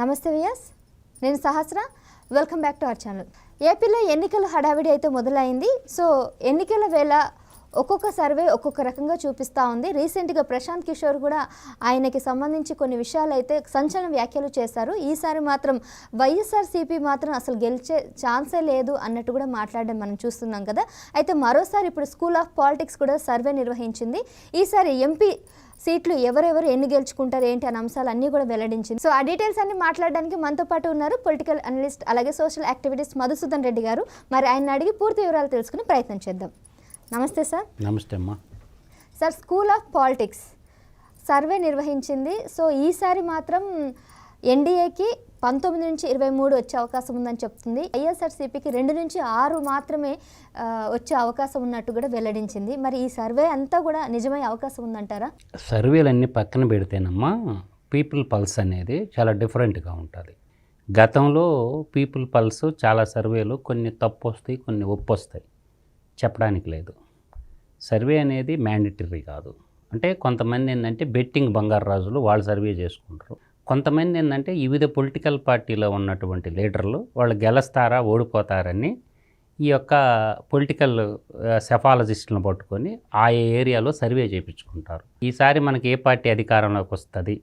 నమస్తే వియాస్ నేను Sahasra. Welcome back to our channel. ఏపీలో ఎన్నికల హడావిడి అయితే మొదలైంది. సో ఎన్నికల వేళ ఒక్కొక్క సర్వే ఒక్కొక్క రకంగా చూపిస్తూ ఉంది. రీసెంట్గా ప్రశాంత్ కిషోర్ కూడా ఆయనకి సంబంధించి కొన్ని విషయాలు అయితే సంచలన వ్యాఖ్యలు చేశారు. ఈసారి మాత్రం వైఎస్ఆర్సీపీ మాత్రం అసలు గెలిచే ఛాన్సే లేదు అన్నట్టు కూడా మాట్లాడడం మనం చూస్తున్నాం కదా. అయితే మరోసారి ఇప్పుడు స్కూల్ ఆఫ్ పాలిటిక్స్ కూడా సర్వే నిర్వహించింది. ఈసారి ఎంపీ సీట్లు ఎవరెవరు ఎన్ని గెలుచుకుంటారు ఏంటి అనే అంశాలు అన్నీ కూడా వెల్లడించింది. సో ఆ డీటెయిల్స్ అన్ని మాట్లాడడానికి మనతో పాటు ఉన్నారు పొలిటికల్ అనలిస్ట్ అలాగే సోషల్ యాక్టివిటీస్ మధుసూదన్ రెడ్డి గారు. మరి ఆయన అడిగి పూర్తి వివరాలు తెలుసుకునే ప్రయత్నం చేద్దాం. నమస్తే సార్. నమస్తే అమ్మా. Sir school of politics survey నిర్వహించింది. సో ఈసారి మాత్రం ఎన్డీఏకి పంతొమ్మిది నుంచి ఇరవై మూడు వచ్చే అవకాశం ఉందని చెప్తుంది. ఐఎస్ఆర్సీపీకి రెండు నుంచి ఆరు మాత్రమే వచ్చే అవకాశం ఉన్నట్టు కూడా వెల్లడించింది. మరి ఈ సర్వే అంతా కూడా నిజమయ్యే అవకాశం ఉందంటారా? సర్వేలన్నీ పక్కన పెడితేనమ్మా పీపుల్ పల్స్ అనేది చాలా డిఫరెంట్గా ఉంటుంది. గతంలో పీపుల్ పల్స్ చాలా సర్వేలు కొన్ని తప్పు వస్తాయి కొన్ని ఒప్పు వస్తాయి చెప్పడానికి లేదు. సర్వే అనేది మ్యాండటరీ కాదు. అంటే కొంతమంది ఏంటంటే బెట్టింగ్ బంగారు రాజులు వాళ్ళు సర్వే చేసుకుంటారు. కొంతమంది ఏంటంటే వివిధ పొలిటికల్ పార్టీలో ఉన్నటువంటి లీడర్లు వాళ్ళు గెలుస్తారా ఓడిపోతారని ఈ యొక్క పొలిటికల్ సెఫాలజిస్టులను పట్టుకొని ఆ ఏరియాలో సర్వే చేయించుకుంటారు. ఈసారి మనకి ఏ పార్టీ అధికారంలోకి వస్తుంది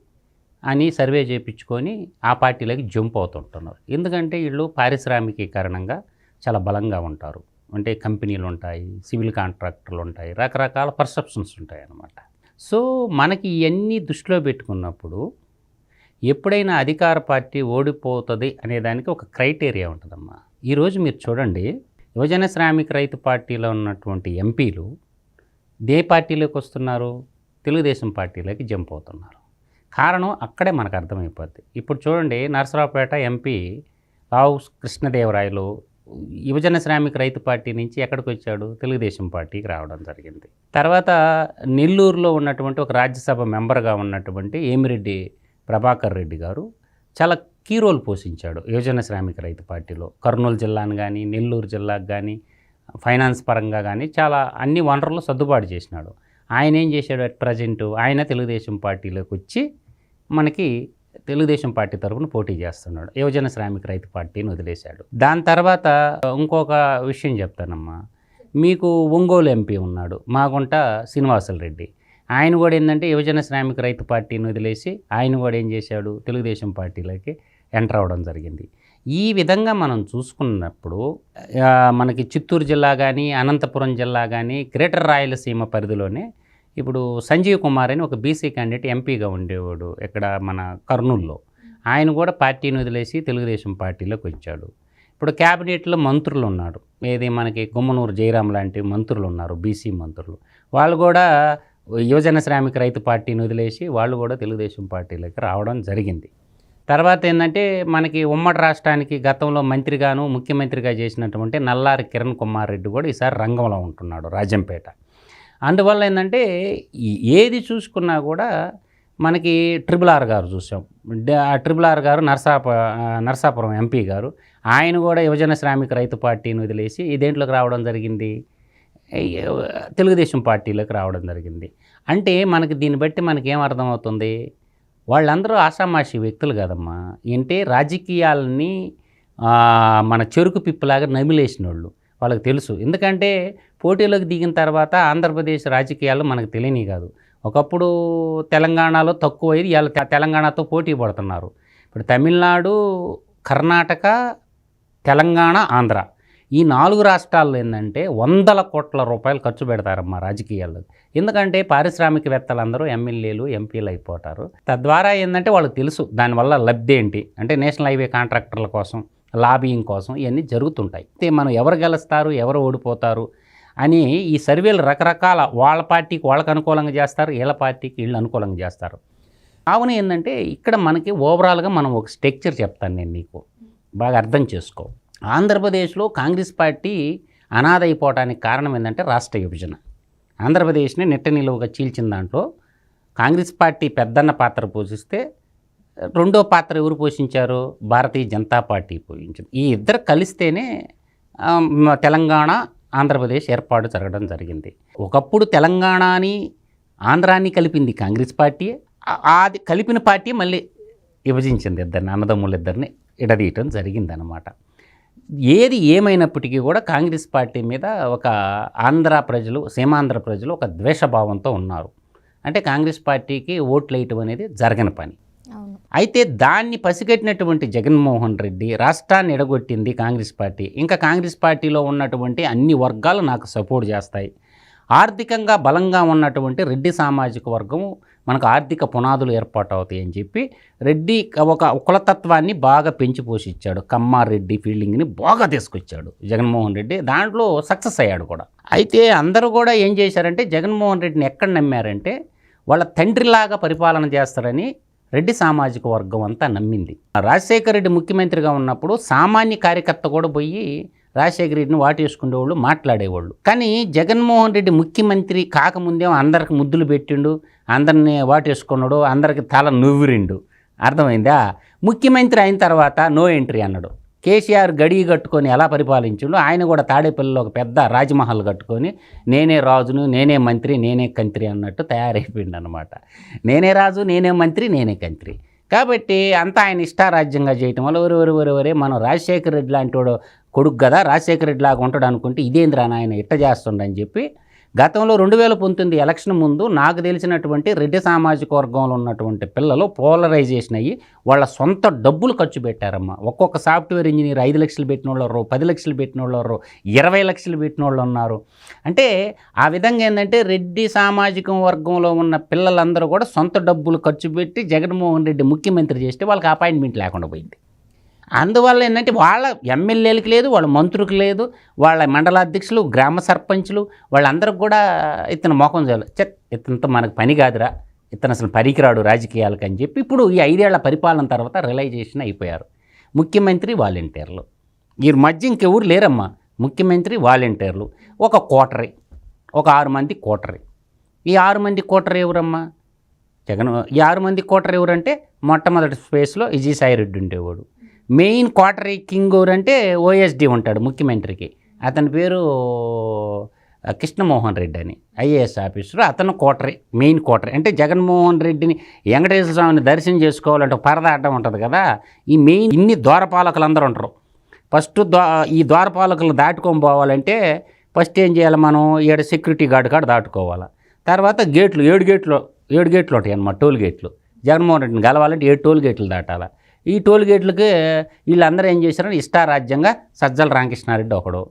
అని సర్వే చేయించుకొని ఆ పార్టీలోకి జంప్ అవుతుంటున్నారు. ఎందుకంటే వీళ్ళు పారిశ్రామికీకరణంగా చాలా బలంగా ఉంటారు. అంటే కంపెనీలు ఉంటాయి సివిల్ కాంట్రాక్టర్లు ఉంటాయి రకరకాల పర్సెప్షన్స్ ఉంటాయి అన్నమాట సో మనకి ఇవన్నీ దృష్టిలో పెట్టుకున్నప్పుడు ఎప్పుడైనా అధికార పార్టీ ఓడిపోతుంది అనేదానికి ఒక క్రైటీరియా ఉంటుందమ్మా. ఈరోజు మీరు చూడండి యువజన శ్రామిక రైతు పార్టీలో ఉన్నటువంటి ఎంపీలు ఏ పార్టీలోకి వస్తున్నారు తెలుగుదేశం పార్టీలోకి జంప్ అవుతున్నారు. కారణం అక్కడే మనకు అర్థమైపోద్ది. ఇప్పుడు చూడండి నరసరావుపేట ఎంపీ రావు కృష్ణదేవరాయలు యువజన శ్రామిక రైతు పార్టీ నుంచి ఎక్కడికి వచ్చాడు? తెలుగుదేశం పార్టీకి రావడం జరిగింది. తర్వాత నెల్లూరులో ఉన్నటువంటి ఒక రాజ్యసభ మెంబర్గా ఉన్నటువంటి ఏమిరెడ్డి ప్రభాకర్ రెడ్డి గారు చాలా కీ రోల్ పోషించాడు. యువజన శ్రామిక రైతు పార్టీలో కర్నూలు జిల్లాను కానీ నెల్లూరు జిల్లాకు కానీ ఫైనాన్స్ పరంగా కానీ చాలా అన్ని వనరులు సర్దుబాటు చేసినాడు. ఆయన ఏం చేశాడు అట్ ప్రజెంట్? ఆయన తెలుగుదేశం పార్టీలోకి వచ్చి మనకి తెలుగుదేశం పార్టీ తరఫున పోటీ చేస్తున్నాడు. యువజన శ్రామిక రైతు పార్టీని వదిలేశాడు. దాని తర్వాత ఇంకొక విషయం చెప్తానమ్మా. మీకు ఒంగోలు ఎంపీ ఉన్నాడు. మాగుంట శ్రీనివాసులు రెడ్డి ఆయన కూడా ఏంటంటే యువజన శ్రామిక రైతు పార్టీని వదిలేసి ఆయన కూడా ఏం చేశాడు? తెలుగుదేశం పార్టీలోకి ఎంటర్ అవ్వడం జరిగింది. ఈ విధంగా మనం చూసుకున్నప్పుడు మనకి చిత్తూరు జిల్లా కానీ అనంతపురం జిల్లా కానీ గ్రేటర్ రాయలసీమ పరిధిలోనే ఇప్పుడు సంజీవ్ కుమార్ అని ఒక బీసీ క్యాండిడేట్ ఎంపీగా ఉండేవాడు ఇక్కడ మన కర్నూల్లో. ఆయన కూడా పార్టీని వదిలేసి తెలుగుదేశం పార్టీలోకి వచ్చాడు. ఇప్పుడు క్యాబినెట్లో మంత్రులు ఉన్నారు. ఏది మనకి గుమ్మనూరు జయరాం లాంటి మంత్రులు ఉన్నారు బీసీ మంత్రులు. వాళ్ళు కూడా యువజన శ్రామిక రైతు పార్టీని వదిలేసి వాళ్ళు కూడా తెలుగుదేశం పార్టీలోకి రావడం జరిగింది. తర్వాత ఏంటంటే మనకి ఉమ్మడి రాష్ట్రానికి గతంలో మంత్రిగాను ముఖ్యమంత్రిగా చేసినటువంటి నల్లారి కిరణ్ కుమార్ రెడ్డి కూడా ఈసారి రంగంలో ఉంటున్నాడు రాజంపేట. అందువల్ల ఏంటంటే ఏది చూసుకున్నా కూడా మనకి ట్రిపుల్ ఆర్ గారు చూసాం. ఆ ట్రిపుల్ ఆర్ గారు నర్సాప నర్సాపురం ఎంపీ గారు. ఆయన కూడా యువజన శ్రామిక రైతు పార్టీని వదిలేసి ఈ దేంట్లోకి రావడం జరిగింది? తెలుగుదేశం పార్టీలోకి రావడం జరిగింది. అంటే మనకి దీన్ని బట్టి మనకి ఏం అర్థమవుతుంది? వాళ్ళందరూ ఆషామాషి వ్యక్తులు కదమ్మా. అంటే రాజకీయాలని మన చెరుకు పిప్పులాగా నమిలేసిన వాళ్ళు వాళ్ళకి తెలుసు. ఎందుకంటే పోటీలోకి దిగిన తర్వాత ఆంధ్రప్రదేశ్ రాజకీయాలు మనకు తెలియని కాదు. ఒకప్పుడు తెలంగాణలో తక్కువ అయ్యి ఇలా తెలంగాణతో పోటీ పడుతున్నారు. ఇప్పుడు తమిళనాడు కర్ణాటక తెలంగాణ ఆంధ్ర. ఈ నాలుగు రాష్ట్రాల్లో ఏంటంటే వందల కోట్ల రూపాయలు ఖర్చు పెడతారమ్మా రాజకీయాల్లో. ఎందుకంటే పారిశ్రామికవేత్తలందరూ ఎమ్మెల్యేలు ఎంపీలు అయిపోతారు. తద్వారా ఏంటంటే వాళ్ళకి తెలుసు దానివల్ల లబ్ధి ఏంటి. అంటే నేషనల్ హైవే కాంట్రాక్టర్ల కోసం లాబియింగ్ కోసం ఇవన్నీ జరుగుతుంటాయి. అయితే మనం ఎవరు గెలుస్తారు ఎవరు ఓడిపోతారు అని ఈ సర్వేలు రకరకాల వాళ్ళ పార్టీకి వాళ్ళకి అనుకూలంగా చేస్తారు వీళ్ళ పార్టీకి వీళ్ళు అనుకూలంగా చేస్తారు. కావున ఏంటంటే ఇక్కడ మనకి ఓవరాల్గా మనం ఒక స్ట్రక్చర్ చెప్తాను నేను నీకు. బాగా అర్థం చేసుకో. ఆంధ్రప్రదేశ్లో కాంగ్రెస్ పార్టీ అనాథ అయిపోవడానికి కారణం ఏంటంటే రాష్ట్ర విభజన. ఆంధ్రప్రదేశ్ని నెట్ట నిలువగా చీల్చిన దాంట్లో కాంగ్రెస్ పార్టీ పెద్దన్న పాత్ర పోషిస్తే రెండో పాత్ర ఎవరు పోషించారు? భారతీయ జనతా పార్టీ పోషించింది. ఈ ఇద్దరు కలిస్తేనే తెలంగాణ ఆంధ్రప్రదేశ్ ఏర్పాటు జరగడం జరిగింది. ఒకప్పుడు తెలంగాణని ఆంధ్రాన్ని కలిపింది కాంగ్రెస్ పార్టీ అది కలిపిన పార్టీ మళ్ళీ విభజించింది ఇద్దరిని అన్నదమ్ములు ఇద్దరిని ఇడదీయటం జరిగిందనమాట ఏది ఏమైనప్పటికీ కూడా కాంగ్రెస్ పార్టీ మీద ఒక ఆంధ్ర ప్రజలు సీమాంధ్ర ప్రజలు ఒక ద్వేషభావంతో ఉన్నారు. అంటే కాంగ్రెస్ పార్టీకి ఓట్లు వేయటం అనేది జరగని పని. అయితే దాన్ని పసిగట్టినటువంటి జగన్మోహన్ రెడ్డి రాష్ట్రాన్ని ఎడగొట్టింది కాంగ్రెస్ పార్టీ. ఇంకా కాంగ్రెస్ పార్టీలో ఉన్నటువంటి అన్ని వర్గాలు నాకు సపోర్ట్ చేస్తాయి. ఆర్థికంగా బలంగా ఉన్నటువంటి రెడ్డి సామాజిక వర్గం మనకు ఆర్థిక పునాదులు ఏర్పాటు అవుతాయని అని చెప్పి రెడ్డి ఒక కులతత్వాన్ని బాగా పెంచి పోషించాడు. కమ్మారెడ్డి ఫీల్డింగ్ని బాగా తీసుకొచ్చాడు జగన్మోహన్ రెడ్డి. దాంట్లో సక్సెస్ అయ్యాడు కూడా. అయితే అందరూ కూడా ఏం చేశారంటే జగన్మోహన్ రెడ్డిని ఎక్కడ నమ్మారంటే వాళ్ళ తండ్రిలాగా పరిపాలన చేస్తారని రెడ్డి సామాజిక వర్గం అంతా నమ్మింది. రాజశేఖర రెడ్డి ముఖ్యమంత్రిగా ఉన్నప్పుడు సామాన్య కార్యకర్త కూడా పోయి రాజశేఖర రెడ్డిని వాటేసుకునేవాళ్ళు మాట్లాడేవాళ్ళు. కానీ జగన్మోహన్ రెడ్డి ముఖ్యమంత్రి కాకముందేమో అందరికి ముద్దులు పెట్టిండు అందరిని వాటేసుకున్నాడు అందరికి తల నువ్వురిండు. అర్థమైందా? ముఖ్యమంత్రి అయిన తర్వాత నో ఎంట్రీ అన్నాడు. కేసీఆర్ గడి కట్టుకొని ఎలా పరిపాలించిండు ఆయన కూడా తాడేపల్లిలో ఒక పెద్ద రాజమహల్ కట్టుకొని నేనే రాజును నేనే మంత్రి నేనే కంత్రి అన్నట్టు తయారైపోయింది అనమాట నేనే రాజు నేనే మంత్రి నేనే కంత్రి. కాబట్టి అంతా ఆయన ఇష్టారాజ్యంగా చేయటం వల్ల ఒరే ఒరే ఒరే ఒరే మనం రాజశేఖర రెడ్డి లాంటి వాడు కొడుకు కదా రాజశేఖర రెడ్డి లాగా ఉంటాడు అనుకుంటే ఇదేంద్రా నాయన ఇట్ట చేస్తుండని చెప్పి గతంలో రెండు వేల పంతొమ్మిది ఎలక్షన్ ముందు నాకు తెలిసినటువంటి రెడ్డి సామాజిక వర్గంలో ఉన్నటువంటి పిల్లలు పోలరైజేషన్ అయ్యి వాళ్ళ సొంత డబ్బులు ఖర్చు పెట్టారమ్మా. ఒక్కొక్క సాఫ్ట్వేర్ ఇంజనీర్ ఐదు లక్షలు పెట్టిన వాళ్ళు పది లక్షలు పెట్టిన వాళ్ళు ఇరవై లక్షలు పెట్టిన వాళ్ళు ఉన్నారు. అంటే ఆ విధంగా ఏంటంటే రెడ్డి సామాజిక వర్గంలో ఉన్న పిల్లలందరూ కూడా సొంత డబ్బులు ఖర్చు పెట్టి జగన్మోహన్ రెడ్డి ముఖ్యమంత్రి చేస్తే వాళ్ళకి అపాయింట్మెంట్ లేకుండా పోయింది. అందువల్ల ఏంటంటే వాళ్ళ ఎమ్మెల్యేలకు లేదు వాళ్ళ మంత్రులకు లేదు వాళ్ళ మండలాధ్యక్షులు గ్రామ సర్పంచులు వాళ్ళందరికి కూడా ఇతను మోకం చేయాలి చెత్ ఇతనితో మనకు పని కాదురా ఇతను అసలు పనికిరాడు రాజకీయాలకు అని చెప్పి ఇప్పుడు ఈ ఐదేళ్ళ పరిపాలన తర్వాత రిలైజేషన్ అయిపోయారు. ముఖ్యమంత్రి వాలంటీర్లు. ఈ మధ్య ఇంకెవరు లేరమ్మా? ముఖ్యమంత్రి వాలంటీర్లు. ఒక కోటరీ ఒక ఆరు మంది కోటరీ. ఈ ఆరు మంది కోటరీ ఎవరమ్మా? జగన్ ఈ ఆరు మంది కోటరీ ఎవరంటే మొట్టమొదటి స్పేస్లో విజయసాయి రెడ్డి ఉండేవాడు. మెయిన్ క్వార్టరీ కింగ్ అంటే ఓఎస్డి ఉంటాడు ముఖ్యమంత్రికి. అతని పేరు కృష్ణమోహన్ రెడ్డి అని ఐఏఎస్ ఆఫీసర్. అతను కోటరీ మెయిన్ కోటరీ అంటే జగన్మోహన్ రెడ్డిని వెంకటేశ్వర స్వామిని దర్శనం చేసుకోవాలంటే పరదాటం పరద అడ్డం ఉంటుంది కదా. ఈ మెయిన్ ఇన్ని ద్వారపాలకులు అందరూ ఉంటారు. ఫస్ట్ ద్వా ఈ ద్వారపాలకులు దాటుకొని పోవాలంటే ఫస్ట్ ఏం చేయాలి మనం? ఈడ సెక్యూరిటీ గార్డ్ కాడ దాటుకోవాలి. తర్వాత గేట్లు ఏడు గేట్లు ఏడు గేట్లు ఉంటాయి అన్నమాట టోల్ గేట్లు. జగన్మోహన్ రెడ్డిని కలవాలంటే ఏడు టోల్ గేట్లు దాటాలి. ఈ టోల్ గేట్లకి వీళ్ళందరూ ఏం చేశారంటే ఇష్టారాజ్యంగా సజ్జల రామకృష్ణారెడ్డి ఒకడు.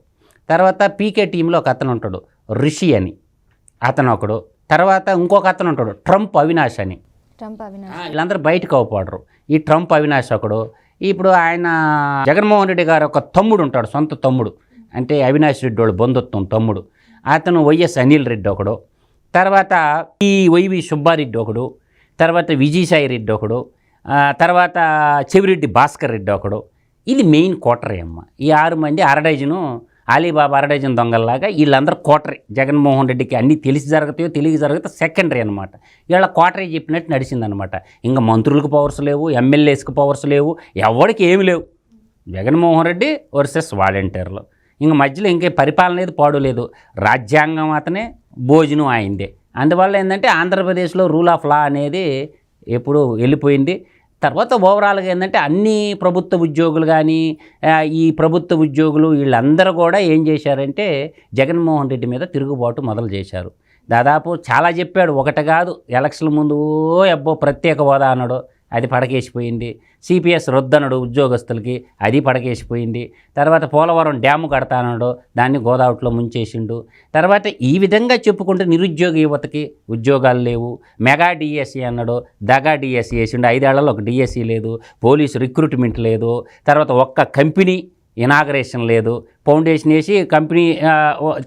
తర్వాత పీకే టీంలో ఒక అతను ఉంటాడు రిషి అని. అతను ఒకడు. తర్వాత ఇంకొక అతను ఉంటాడు ట్రంప్ అవినాష్ అని. ట్రంప్ అవినాష్. వీళ్ళందరూ బయటకు అవ్వపడరు ఈ ట్రంప్ అవినాష్ ఒకడు. ఇప్పుడు ఆయన జగన్మోహన్ రెడ్డి గారు ఒక తమ్ముడు ఉంటాడు సొంత తమ్ముడు. అంటే అవినాష్ రెడ్డి వాడు బంధుత్వం తమ్ముడు. అతను వైఎస్ అనిల్ రెడ్డి ఒకడు. తర్వాత ఈ వైవి సుబ్బారెడ్డి ఒకడు. తర్వాత విజయసాయి రెడ్డి ఒకడు. తర్వాత చెవిరెడ్డి భాస్కర్ రెడ్డి ఒకడు. ఇది మెయిన్ కోటరీ అమ్మ. ఈ ఆరు మంది అరడైజను అలీబాబా అరడైజన్ దొంగల్లాగా వీళ్ళందరూ కోటరీ. జగన్మోహన్ రెడ్డికి అన్నీ తెలిసి జరుగుతాయో తెలియక జరుగుతా సెకండరీ అనమాట వీళ్ళ కోటరీ చెప్పినట్టు నడిచిందనమాట ఇంకా మంత్రులకు పవర్స్ లేవు ఎమ్మెల్యేస్కి పవర్స్ లేవు ఎవరికి ఏమి లేవు. జగన్మోహన్ రెడ్డి వర్సెస్ వాలంటీర్లు. ఇంక మధ్యలో ఇంకే పరిపాలన లేదు పాడులేదు రాజ్యాంగం అతనే భోజనం అయిందే. అందువల్ల ఏంటంటే ఆంధ్రప్రదేశ్లో రూల్ ఆఫ్ లా అనేది ఎప్పుడు వెళ్ళిపోయింది. తర్వాత ఓవరాల్గా ఏంటంటే అన్ని ప్రభుత్వ ఉద్యోగులు కానీ ఈ ప్రభుత్వ ఉద్యోగులు వీళ్ళందరూ కూడా ఏం చేశారంటే జగన్మోహన్ రెడ్డి మీద తిరుగుబాటు మొదలు చేశారు. దాదాపు చాలా చెప్పాడు ఒకటి కాదు ఎలక్షన్ ముందు ఓ అబ్బో ప్రత్యేక హోదా అన్నాడు. అది పడకేసిపోయింది. సిపిఎస్ రొద్దనడు ఉద్యోగస్తులకి అది పడకేసిపోయింది. తర్వాత పోలవరం డ్యాము కడతానడు దాన్ని గోదావరిలో ముంచేసిండు. తర్వాత ఈ విధంగా చెప్పుకుంటే నిరుద్యోగ యువతకి ఉద్యోగాలు లేవు. మెగా డిఎస్సి అన్నాడు దగా డిఎస్సి వేసిండు. ఐదేళ్ళలో ఒక డిఎస్సి లేదు పోలీసు రిక్రూట్మెంట్ లేదు. తర్వాత ఒక్క కంపెనీ ఇనాగరేషన్ లేదు ఫౌండేషన్ వేసి కంపెనీ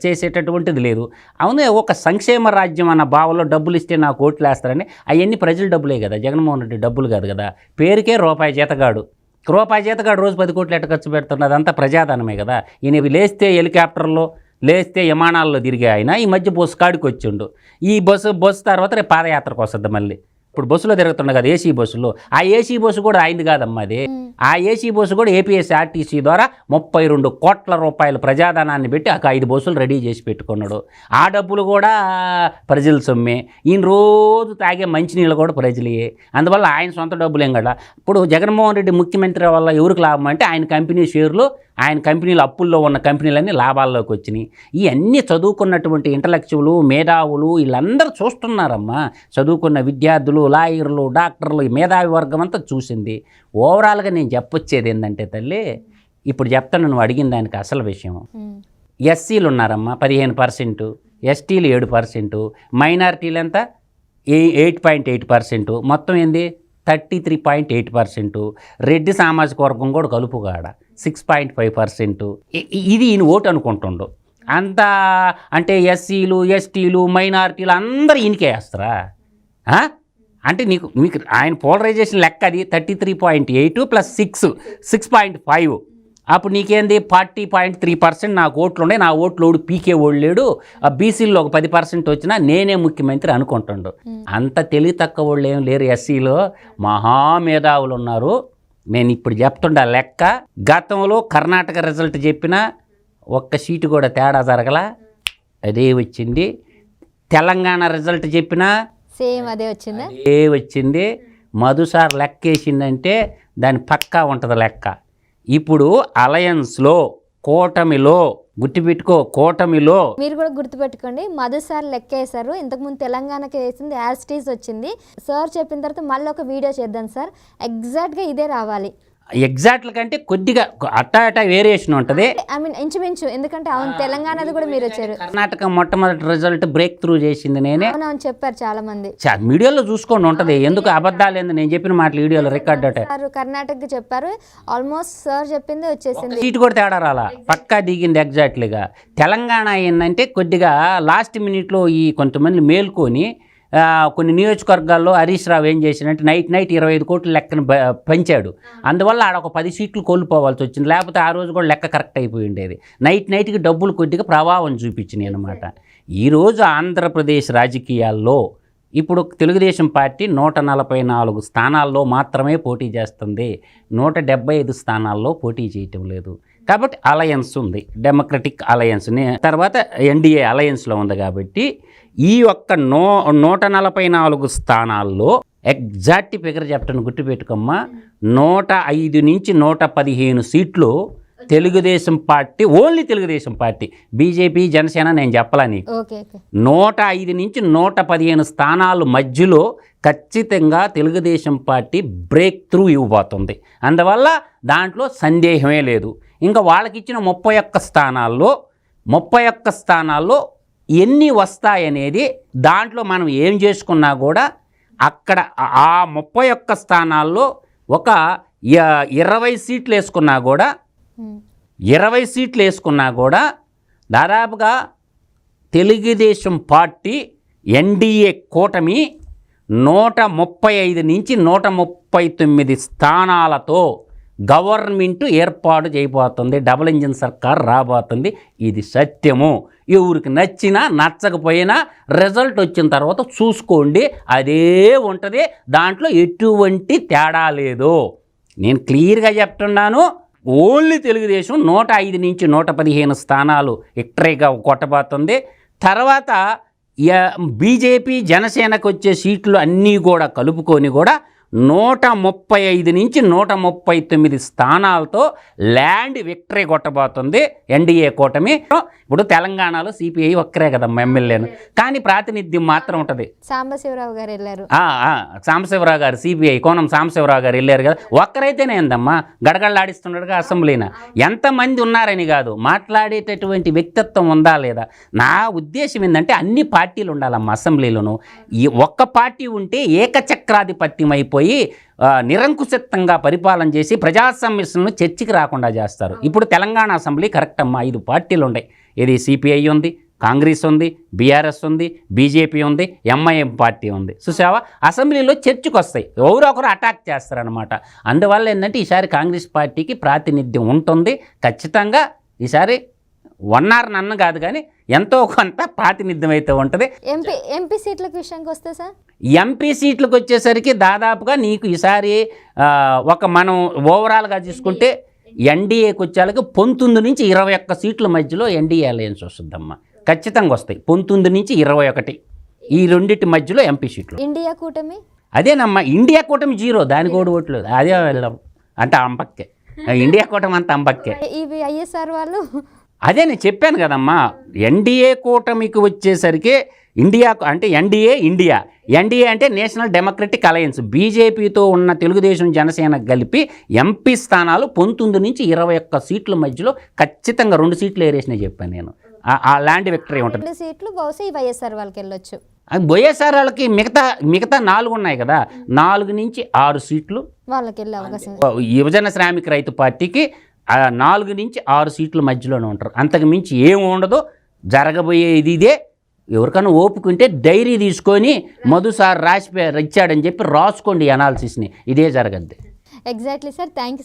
చేసేటటువంటిది లేదు. అవును ఒక సంక్షేమ రాజ్యం అన్న భావంలో డబ్బులు ఇస్తే నాకు ఓట్లు వేస్తారని అవన్నీ ప్రజల డబ్బులే కదా. జగన్మోహన్ రెడ్డి డబ్బులు కాదు కదా. పేరుకే రూపాయి జీతగాడు. రూపాయి జీతగాడు రోజు పది కోట్లు ఎట్ట ఖర్చు పెడుతున్నది అంతా ప్రజాధనమే కదా. ఈయన లేస్తే హెలికాప్టర్లో లేస్తే విమానాల్లో తిరిగే ఆయన ఈ మధ్య బస్సు కాడికి వచ్చిండు ఈ బస్సు బస్సు తర్వాత రేపు పాదయాత్రకు వస్తుంది మళ్ళీ. ఇప్పుడు బస్సులో తిరుగుతుండే కదా ఏసీ బస్సులో. ఆ ఏసీ బస్సు కూడా అయింది కాదమ్మా అది. ఆ ఏసీ బస్సు కూడా ఏపీఎస్ఆర్టీసీ ద్వారా ముప్పై రెండు కోట్ల రూపాయల ప్రజాధనాన్ని పెట్టి ఒక ఐదు బస్సులు రెడీ చేసి పెట్టుకున్నాడు. ఆ డబ్బులు కూడా ప్రజల సొమ్మే. ఈయన రోజు తాగే మంచినీళ్ళు కూడా ప్రజలే అందువల్ల ఆయన సొంత డబ్బులేం కదా. ఇప్పుడు జగన్మోహన్ రెడ్డి ముఖ్యమంత్రి వల్ల ఎవరికి లాభం అంటే ఆయన కంపెనీ షేర్లు ఆయన కంపెనీలు అప్పుల్లో ఉన్న కంపెనీలన్నీ లాభాల్లోకి వచ్చినాయి. ఇవన్నీ చదువుకున్నటువంటి ఇంటలెక్చువలు మేధావులు వీళ్ళందరూ చూస్తున్నారమ్మా. చదువుకున్న విద్యార్థులు లాయర్లు డాక్టర్లు మేధావి వర్గం అంతా చూసింది. ఓవరాల్గా నేను చెప్పొచ్చేది ఏంటంటే తల్లి ఇప్పుడు చెప్తాను నువ్వు అడిగిన దానికి అసలు విషయం. ఎస్సీలు ఉన్నారమ్మా పదిహేను పర్సెంట్. ఎస్టీలు ఏడు పర్సెంట్. మైనారిటీలు ఎంత? Eight point eight percent. మొత్తం ఏంది? Thirty three point eight percent. Reddy సామాజిక వర్గం కూడా కలుపుగాడ. సిక్స్ పాయింట్ ఫైవ్ పర్సెంట్ ఇది ఈయన ఓటు అనుకుంటుండు. అంత అంటే ఎస్సీలు ఎస్టీలు మైనారిటీలు అందరూ ఈయనకే వేస్తారా? అంటే నీకు మీకు ఆయన పోలరైజేషన్ లెక్క అది thirty three point eight plus six six point five అప్పుడు నీకేంది? ఫార్టీ పాయింట్ త్రీ పర్సెంట్ నాకు ఓట్లు ఉన్నాయి. నా ఓట్లు ఓడి పీకే ఓడి లేడు. ఆ బీసీల్లో ఒక పది పర్సెంట్ వచ్చినా నేనే ముఖ్యమంత్రి అనుకుంటుండు. అంత తెలివి తక్కువ వాళ్ళు ఏం లేరు ఎస్సీలో. మహామేధావులు ఉన్నారు. నేను ఇప్పుడు చెప్తుండ లెక్క గతంలో కర్ణాటక రిజల్ట్ చెప్పిన ఒక్క సీటు కూడా తేడా జరగల. అదే వచ్చింది. తెలంగాణ రిజల్ట్ చెప్పినా సేమ్ అదే వచ్చిందా? ఏ వచ్చింది. మధుసార్ లెక్క వేసిందంటే దాని పక్కా ఉంటుంది లెక్క. ఇప్పుడు అలయన్స్లో కూటమిలో గుర్తుపెట్టుకో కూటమిలో. మీరు కూడా గుర్తుపెట్టుకోండి. మధు సార్ లెక్క వేశారు ఇంతకుముందు తెలంగాణకి వేసింది యాస్టీస్ వచ్చింది. సార్ చెప్పిన తర్వాత మళ్ళీ ఒక వీడియో చేద్దాం సార్. ఎగ్జాక్ట్గా ఇదే రావాలి. ఎగ్జాక్ట్ల కంటే కొద్దిగా అట్టా అట్టా వేరియేషన్ ఉంటుంది. ఐ మీన్ ఇంచుమించు ఎందుకంటే అవును తెలంగాణది కూడా మీరు వచ్చారు. కర్ణాటక మొట్టమొదటి రిజల్ట్ బ్రేక్ త్రూ చేసింది నేనే. అవునవును చెప్పారు చాలా మంది మీడియాలో చూసుకోండి ఉంటుంది. ఎందుకు అబద్ధాలు ఏంది నేను చెప్పిన మాటలు వీడియోలో రికార్డ్ కర్ణాటకకి చెప్పారు. ఆల్మోస్ట్ సార్ చెప్పింది వచ్చేసింది. సీటు కూడా తేడా రాలా? పక్కా దిగింది ఎగ్జాక్ట్లీగా తెలంగాణ ఏంటంటే కొద్దిగా లాస్ట్ మినిట్లో ఈ కొంతమంది మేల్కొని కొన్ని నియోజకవర్గాల్లో హరీష్ రావు ఏం చేశాడంటే నైట్ నైట్ ఇరవై ఐదు కోట్ల లెక్కను పెంచాడు. అందువల్ల ఆడ ఒక పది సీట్లు కోల్పోవాల్సి వచ్చింది. లేకపోతే ఆ రోజు కూడా లెక్క కరెక్ట్ అయిపోయి ఉండేది. నైట్ నైట్కి డబ్బులు కొద్దిగా ప్రభావం చూపించినాయి అనమాట ఈరోజు ఆంధ్రప్రదేశ్ రాజకీయాల్లో ఇప్పుడు తెలుగుదేశం పార్టీ నూట నలభై నాలుగు స్థానాల్లో మాత్రమే పోటీ చేస్తుంది. నూట డెబ్బై ఐదు స్థానాల్లో పోటీ చేయటం లేదు. కాబట్టి అలయన్స్ ఉంది డెమోక్రటిక్ అలయన్స్ తర్వాత ఎన్డీఏ అలయన్స్లో ఉంది కాబట్టి ఈ ఒక్క నో నూట నలభై నాలుగు స్థానాల్లో ఎగ్జాక్ట్ ఫిగర్ చెప్పటం గుర్తుపెట్టుకోమ్మా. నూట ఐదు నుంచి నూట పదిహేను సీట్లు Telugu Desam party only Telugu Desam party. BJP Janasena నేను చెప్పలా నీకు. ఓకే ఓకే నూట ఐదు నుంచి నూట పదిహేను స్థానాలు మధ్యలో ఖచ్చితంగా తెలుగుదేశం పార్టీ బ్రేక్ త్రూ ఇవ్వబోతుంది. అందువల్ల దాంట్లో సందేహమే లేదు. ఇంకా వాళ్ళకి ఇచ్చిన ముప్పై ఒక్క స్థానాల్లో ముప్పై ఒక్క స్థానాల్లో ఎన్ని వస్తాయనేది దాంట్లో మనం ఏం చేసుకున్నా కూడా అక్కడ ఆ ముప్పై ఒక్క స్థానాల్లో ఒక ఇరవై సీట్లు వేసుకున్నా కూడా ఉమ్. ఇరవై సీట్లు వేసుకున్నా కూడా దాదాపుగా తెలుగుదేశం పార్టీ ఎన్డీఏ కూటమి నూట ముప్పై ఐదు నుంచి నూట ముప్పై తొమ్మిది స్థానాలతో గవర్నమెంట్ ఏర్పాటు చేయబోతుంది. డబుల్ ఇంజిన్ సర్కార్ రాబోతుంది. ఇది సత్యము. ఎవరికి నచ్చినా నచ్చకపోయినా రిజల్ట్ వచ్చిన తర్వాత చూసుకోండి. అదే ఉంటుంది. దాంట్లో ఎటువంటి తేడా లేదు. నేను క్లియర్గా చెప్తున్నాను. ఓన్లీ తెలుగుదేశం నూట ఐదు నుంచి నూట పదిహేను స్థానాలు విక్టరీగా కొట్టబోతుంది. తర్వాత బీజేపీ జనసేనకు వచ్చే సీట్లు అన్నీ కూడా కలుపుకొని కూడా నూట ముప్పై ఐదు నుంచి నూట ముప్పై తొమ్మిది స్థానాలతో ల్యాండ్ విక్టరీ కొట్టబోతుంది ఎన్డీఏ కూటమి. ఇప్పుడు తెలంగాణలో సిపిఐ ఒక్కరే కదమ్మా ఎమ్మెల్యేను. కానీ ప్రాతినిధ్యం మాత్రం ఉంటుంది. సాంబశివరావు గారు వెళ్ళారు. సాంబశివరావు గారు సిబిఐ కోనం సాంబశివరావు గారు వెళ్ళారు కదా. ఒక్కరైతేనే ఏందమ్మా? గడగడలాడిస్తున్నాడుగా అసెంబ్లీన. ఎంతమంది ఉన్నారని కాదు మాట్లాడేటటువంటి వ్యక్తిత్వం ఉందా లేదా? నా ఉద్దేశం ఏంటంటే అన్ని పార్టీలు ఉండాలమ్మా అసెంబ్లీలోను. ఈ ఒక్క పార్టీ ఉంటే ఏకచక్రాధిపత్యం అయిపోయి ఆ, నిరంకుశత్వంగా పరిపాలన చేసి ప్రజా సమస్యలను చర్చకి రాకుండా చేస్తారు. ఇప్పుడు తెలంగాణ అసెంబ్లీ కరెక్ట్ అమ్మా ఐదు పార్టీలు ఉన్నాయి ఇది సిపిఐ ఉంది కాంగ్రెస్ ఉంది బీఆర్ఎస్ ఉంది బీజేపీ ఉంది ఎంఐఎం పార్టీ ఉంది. చూసావా? అసెంబ్లీలో చర్చకు వస్తాయి. ఎవరో ఒకరు అటాక్ చేస్తారనమాట అందువల్ల ఏంటంటే ఈసారి కాంగ్రెస్ పార్టీకి ప్రాతినిధ్యం ఉంటుంది. ఖచ్చితంగా ఈసారి వన్ ఆర్ నన్ను కాదు కానీ ఎంతో కొంత ప్రాతినిధ్యం అయితే ఉంటుంది. ఎంపీ ఎంపీ సీట్ల విషయానికి వస్తే సార్? ఎంపీ సీట్లకు వచ్చేసరికి దాదాపుగా నీకు ఈసారి ఒక మనం ఓవరాల్గా తీసుకుంటే ఎన్డీఏకి వచ్చేళ్ళకి పంతొమ్మిది నుంచి ఇరవై ఒక్క సీట్ల మధ్యలో ఎన్డీఏ అలయన్స్ వస్తుందమ్మా. ఖచ్చితంగా వస్తాయి. పంతొమ్మిది నుంచి ఇరవై ఒకటి. ఈ రెండింటి మధ్యలో ఎంపీ సీట్లు. ఇండియా కూటమి? అదేనమ్మా ఇండియా కూటమి జీరో దానికి ఓడి ఓట్లు. అదే వెళ్ళాం అంటే అంబక్కే ఇండియా కూటమి అంత అంబక్కే ఇవి ఐఎస్ఆర్ వాళ్ళు? అదే నేను చెప్పాను కదమ్మా ఎన్డీఏ కూటమికి వచ్చేసరికి ఇండియా అంటే ఎన్డీఏ ఇండియా. ఎన్డీఏ అంటే నేషనల్ డెమోక్రటిక్ అలయన్స్. బీజేపీతో ఉన్న తెలుగుదేశం జనసేన కలిపి ఎంపీ స్థానాలు పంతొమ్మిది నుంచి ఇరవై ఒక్క సీట్ల మధ్యలో ఖచ్చితంగా రెండు సీట్లు ఏరేసినా చెప్పాను నేను. ఆ- ల్యాండ్ విక్టరీ ఉంటుంది. సీట్లు బహుశా వైఎస్ఆర్ వాళ్ళకి వెళ్ళొచ్చు. వైఎస్ఆర్ వాళ్ళకి మిగతా మిగతా నాలుగు ఉన్నాయి కదా. నాలుగు నుంచి ఆరు సీట్లు. వాళ్ళకి. యువజన శ్రామిక రైతు పార్టీకి నాలుగు నుంచి ఆరు సీట్ల మధ్యలోనే ఉంటారు. అంతకు మించి ఏం ఉండదు. జరగబోయేది ఇదే. ఎవరికైనా ఓపుకుంటే డైరీ తీసుకొని మధు సార్ రాసి ఇచ్చాడని చెప్పి రాసుకోండి అనాలిసిస్ని ఇదే జరగద్ది ఎగ్జాక్ట్లీ సార్ థ్యాంక్ యూ